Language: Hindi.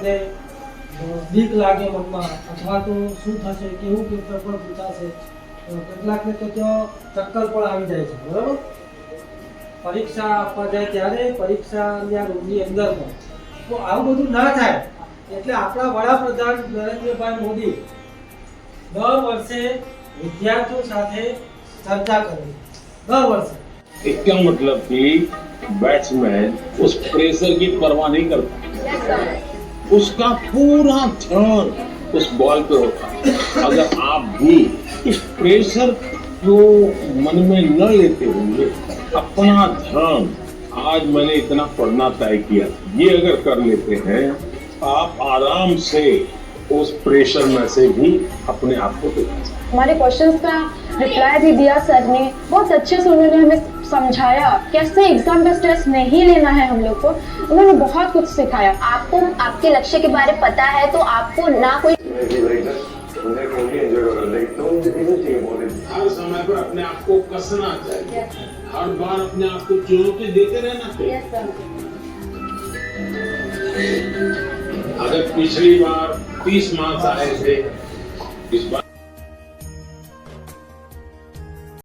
વખતે અ, બીક લાગે મનમાં અથવા તો શું થશે કેવું પેપર પણ પૂછાશે અ, કેટલાકને તો ત્યાં ચક્કર પણ આવી જાય છે બરાબર પરીક્ષા આપવા જાય ત્યારે પરીક્ષાની આ રૂમની અંદર પણ તો આવું બધું ના થાય એટલે આપણા વડાપ્રધાન નરેન્દ્રભાઈ મોદી દર વર્ષે વિદ્યાર્થીઓ સાથે ચર્ચા કરે દર વર્ષે इसका मतलब कि बैट्समैन उस प्रेशर की परवाह नहीं करता उसका पूरा ध्यान उस बॉल पे होता। है अगर आप भी इस प्रेशर को मन में न लेते होंगे, अपना ध्यान आज मैंने इतना पढ़ना तय किया। ये अगर कर लेते हैं, आप आराम से उस प्रेशर में से भी अपने आप को दिखा। हमारे क्वेश्चंस का रिप्लाई भी दिया सर ने। बहुत अच्छे से उन्होंने हमें समझाया कैसे एग्ज़ाम का स्ट्रेस नहीं लेना है हम लोग को उन्होंने बहुत कुछ सिखाया। आपको आपके लक्ष्य के बारे में पता है तो आपको ना कोई हर समय पर अपने आप को कसना चाहिए। हर बार अपने आप को चुनौती देते रहना चाहिए। अगर पिछली बार 30 मार्क्स आए थे इस बार